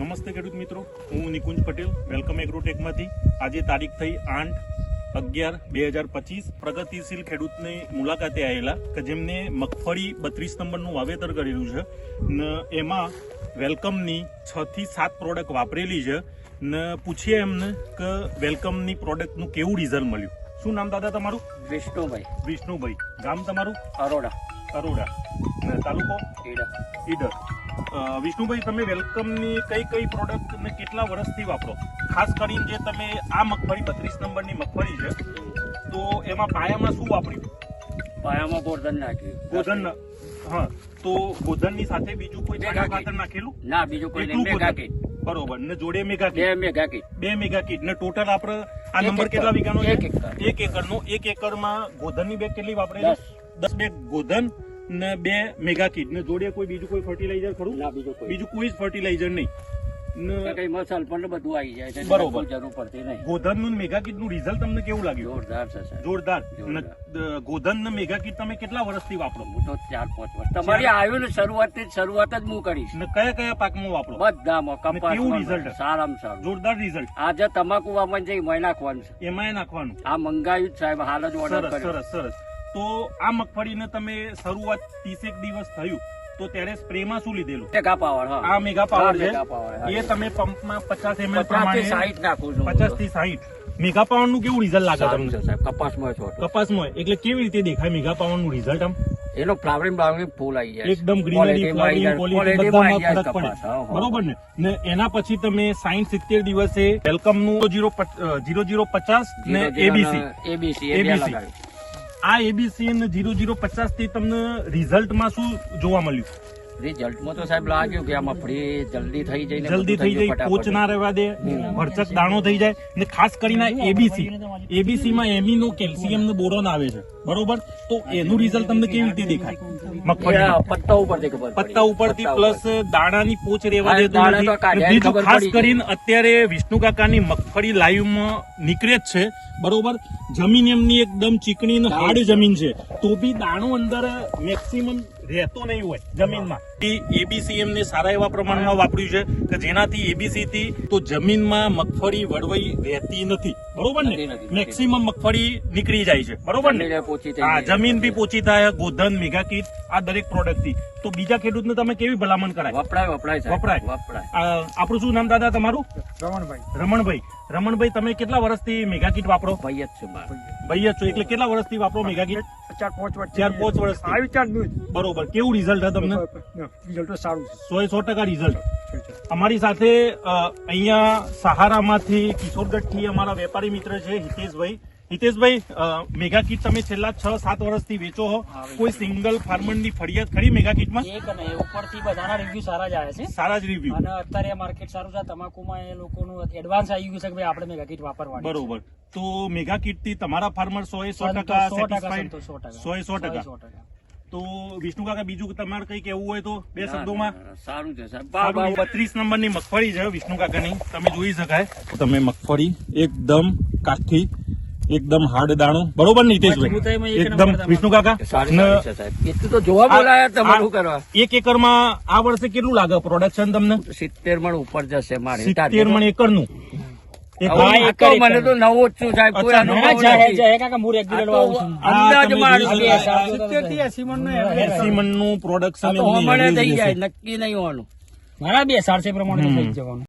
નમસ્તે ખેડૂત મિત્રો હું નિકુંજ પટેલ વેલકમ એગ્રોટેકમાંથી. આજે તારીખ થઈ આઠ અગિયાર બે હજાર પચીસ. પ્રગતિશીલ ખેડૂતની મુલાકાતે આવેલા કે જેમને મગફળી બત્રીસ નંબરનું વાવેતર કરેલું છે. ને એમાં વેલકમની છ થી સાત પ્રોડક્ટ વાપરેલી છે. ને પૂછીએ એમને કે વેલકમની પ્રોડક્ટનું કેવું રિઝલ્ટ મળ્યું. શું નામ દાદા તમારું? વિષ્ણુભાઈ. વિષ્ણુભાઈ. ગામ તમારું? અરોડા. અરોડા. તાલુકો? ઈડર. ઈડર. વિષ્ણુભાઈ તમે વેલકમની કઈ કઈ પ્રોડક્ટ તમે કેટલા વર્ષથી વાપરો? ખાસ કરીને જે તમે આ મગફળી બત્રીસ નંબરની મગફળી છે તો એમાં પાયામાં શું વાપર્યું? પાયામાં ગોધન નાખ્યું. ગોધન હા તો ગોધનની સાથે બીજું કોઈ છાંટા ખાતર નાખેલું? ના બીજું કોઈ નહીં મેગા કીટ. બરોબર ને જોડે મેગા બે મેગા કીટ. બે મેગા કીટ. ને ટોટલ આપણે આ એક નંબર એકર. કેટલા વીઘાનો છે? એક એકર. એક એકરનો. એક એકરમાં ગોધનની બેગ કેટલી વાપરેલી. દસ બેગ ગોધન ને બે મેગા કીટ ને જોડે કોઈ બીજું કોઈ ફર્ટિલાઇઝર ખરું? ના બીજું કોઈ. બીજું કોઈ જ ફર્ટિલાઇઝર નહીં. કેટલા વર્ષથી વાપરો? હું તો ચાર પાંચ વર્ષ. તમારી આવ્યું ને શરૂઆત જ શરૂઆત જ હું કરીશ. કયા કયા પાકમાં વાપરો? બધામાં? કપાસ સારામાં સારું. જોરદાર રિઝલ્ટ આજે તમાકુ વાપરવાનું છે મહિના નાખવાનું છે. એમાં નાખવાનું. આ મંગાયું સાહેબ હાલ જ ઓર્ડર સરસ સરસ. તો આ મગફળીને તમે શરૂઆત ત્રીસેક દિવસ થયું તો ત્યારે સ્પ્રેમાં શું લીધેલું? મેગા પાવર આ મેગા પાવર છે. એ તમે પંપમાં પચાસ એમએલ પ્રમાણે સાહીઠ નાખો છો પચાસથી સાહીઠ. મેગા પાવરનું કેવું રિઝલ્ટ લાગે તમને? સાહેબ કપાસમાં છો કપાસમાં એટલે કેવી રીતે દેખાય મેગા પાવરનું રિઝલ્ટ આમ? એનો ફ્લાવરિંગ બ્લાવરિંગ ફૂલ આવી જાય એકદમ ગ્રીનરી જાય, ક્વોલિટી બધામાં ફરક પડે. બરોબર ને? ને એના પછી તમે સાઈઠ સિત્તેર દિવસે વેલકમનું જીરો જીરો જીરો પચાસ ને એબીસી એબીસી એબીસી આ એબીસી અને જીરો જીરો પચાસથી તમને રિઝલ્ટમાં શું જોવા મળ્યું? રિઝલ્ટમાં તો સાહેબ લાગ્યું કે આ મગફળી જલ્દી થઈ જાય જલ્દી થઈ જાય ગયું ના રહેવા દે ભરચક દાણો થઈ જાય ને ખાસ કરીને એબીસી એબીસી માં એમિનો કેલ્શિયમ ને બોરોન આવે છે બરોબર? તો એનું રિઝલ્ટ તમને કેવી રીતે દેખાય? મગફળી પત્તા ઉપર. પત્તા ઉપરથી પ્લસ દાણાની પોચ રેવા દેતું બીજું ખાસ કરીને અત્યારે વિષ્ણુ કાકાની મગફળી લાઈવમાં નીકળે જ છે બરોબર? જમીન એમની એકદમ ચીકણી હાર્ડ જમીન છે. તો બી દાણો અંદર મેક્સિમમ રહેતો નહીં હોય જમીનમાં. એબીસીએમ ને સારા એવા પ્રમાણમાં વાપર્યું છે કે જેનાથી એબીસી થી તો જમીનમાં મગફળી વળવાઈ રહેતી નથી. બરોબર ને. મેક્સિમમ મગફળી નીકળી જાય છે. બરોબર ને? હા જમીન બી પોચી થાય ગોધન મેગા કીટ આ દરેક પ્રોડક્ટથી. તો બીજા ખેડૂતને તમે કેવી ભલામણ કરાય? વપરાય વપરાય વપરાય. વપરાય. આપણું શું નામ દાદા તમારું? રમણભાઈ. રમણભાઈ. રમણભાઈ તમે કેટલા વર્ષથી મેગા કીટ વાપરો? ભાઈ જ છો ભાઈ જ છો. એટલે કેટલા વર્ષથી વાપરો મેગા કીટ? ચાર પાંચ વર્ષ ચાર પાંચ વર્ષ આવી ચારનું બરોબર કેવું રિઝલ્ટ છે તમને? રિઝલ્ટ સારું સો સો ટકા રિઝલ્ટ અમારી સાથે અહીંયા સહારામાંથી કિશોરગઢથી અમારા વેપારી મિત્ર છે હિતેશભાઈ. હિતેશભાઈ મેગા કીટ તમે છેલ્લા છ સાત વર્ષથી વેચો હો. કોઈ સિંગલ ફાર્મરની ફરિયાદ ખરી મેગા કીટમાં એક અને ઉપરથી બધાના રિવ્યુ સારા જ આવે છે. સારા જ રિવ્યુ અને અત્યારે માર્કેટ સારું છે. તમાકુમાં એ લોકોનું એડવાન્સ આવી ગયું છે કે ભાઈ આપણે મેગા કીટ વાપરવાની બરોબર. તો મેગા કિટથી તમારા ફાર્મર સો એ સો ટકા સો ટકા સો ટકા. સો એ સો ટકા. સો ટકા. તો વિષ્ણુ કાકા બીજું તમારે કઈ કેવું હોય તો બે શબ્દોમાં? ના, ના, સારું છે સાહેબ. બત્રીસ નંબરની મગફળી છે વિષ્ણુ કાકાની. તમે જોઈ શકાય. તમે મગફળી એકદમ કાઠી એકદમ હાર્ડ દાણો. બરોબર ને મજબૂતાઈમાં એકદમ વિષ્ણુ કાકા? ને એટલું તો જોવા બોલાયા તમારું કરવા. એક એકરમાં આ વર્ષે કેટલું લાગે પ્રોડક્શન તમને? સિત્તેર મણ ઉપર જશે મારે સિત્તેર મણ એકરનું. મને તો નવો જ છું સાહેબ કોઈ અંદાજ મારું પ્રોડક્શન નક્કી નહીં હોવાનું. ના, બે સારસે પ્રમાણે થઈ જવાનું.